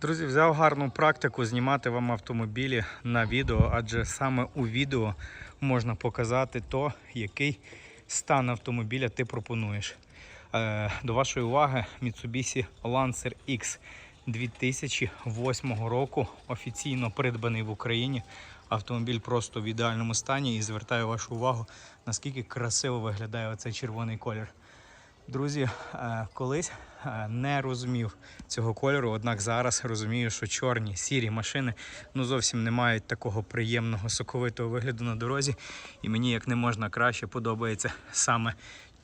Друзі, взяв гарну практику знімати вам автомобілі на відео, адже саме у відео можна показати то, який стан автомобіля ти пропонуєш. Е, До вашої уваги Mitsubishi Lancer X 2008 року офіційно придбаний в Україні. Автомобіль просто в ідеальному стані і звертаю вашу увагу, наскільки красиво виглядає оцей червоний колір. Друзі, е, колись е, не розумів цього кольору, однак зараз розумію, що чорні, сірі машини ну зовсім не мають такого приємного соковитого вигляду на дорозі. І мені як не можна краще подобається саме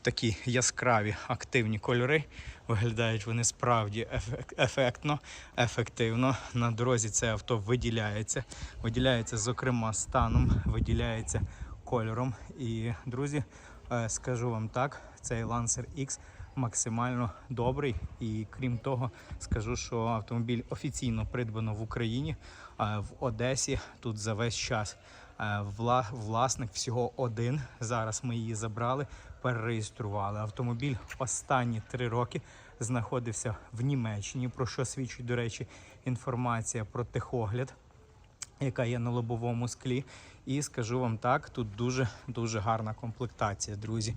такі яскраві активні кольори. Виглядають вони справді ефектно, ефективно. На дорозі це авто виділяється. Виділяється, зокрема, станом, виділяється кольором. І, друзі, скажу вам так, цей Lancer X максимально добрий. І крім того, скажу, що автомобіль офіційно придбано в Україні, в Одесі тут за весь час. Е, вла- Власник всього один. Зараз ми її забрали, перереєстрували. Автомобіль останні три роки знаходився в Німеччині, про що свідчить, до речі, інформація про техогляд яка є на лобовому склі. І скажу вам так, тут дуже дуже гарна комплектація, друзі.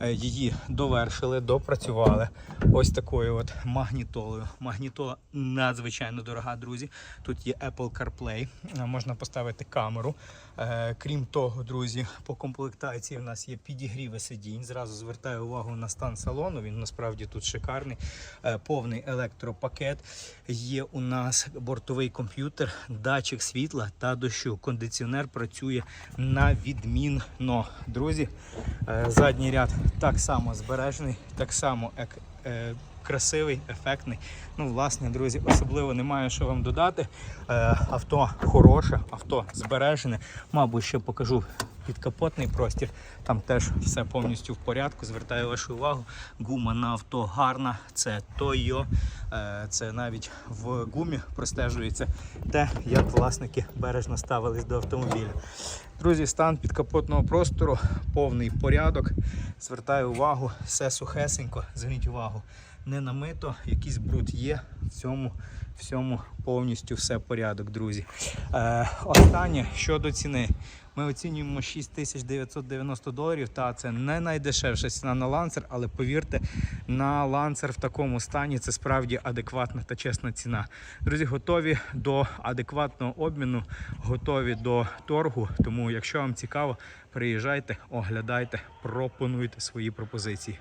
Е, Її довершили, допрацювали ось такою от магнітолою. Магнітола надзвичайно дорога, друзі. Тут є Apple CarPlay, е, можна поставити камеру. Е, Крім того, друзі, по комплектації в нас є підігріви сидінь. Зразу звертаю увагу на стан салону. Він насправді тут шикарний. Повний електропакет. Є у нас бортовий комп'ютер, датчик світла та дощу. Кондиціонер працює на відмінно. Друзі, е, задній ряд так само збережений, так само ек- е, красивий, ефектний. Ну, власне, друзі, особливо немає що вам додати. Е, Авто хороше, авто збережене. Мабуть, ще покажу підкапотний простір. Там теж все повністю в порядку. Звертаю вашу увагу. Гума на авто гарна. Це Тойо. Е, Це навіть в гумі простежується те, як власники бережно ставились до автомобіля. Друзі, стан підкапотного простору, повний порядок. Звертаю увагу, все сухесенько. Зверніть увагу, не намито, якийсь бруд є. В цьому, в цьому повністю все порядок, друзі. Е, останнє щодо ціни. Ми оцінюємо 6990 доларів. Та це не найдешевша ціна на ланцер, але повірте, на ланцер в такому стані це справді адекватна та чесна ціна. Друзі, готові до адекватного обміну, готові до торгу. Тому, якщо вам цікаво, приїжджайте, оглядайте, пропонуйте свої пропозиції.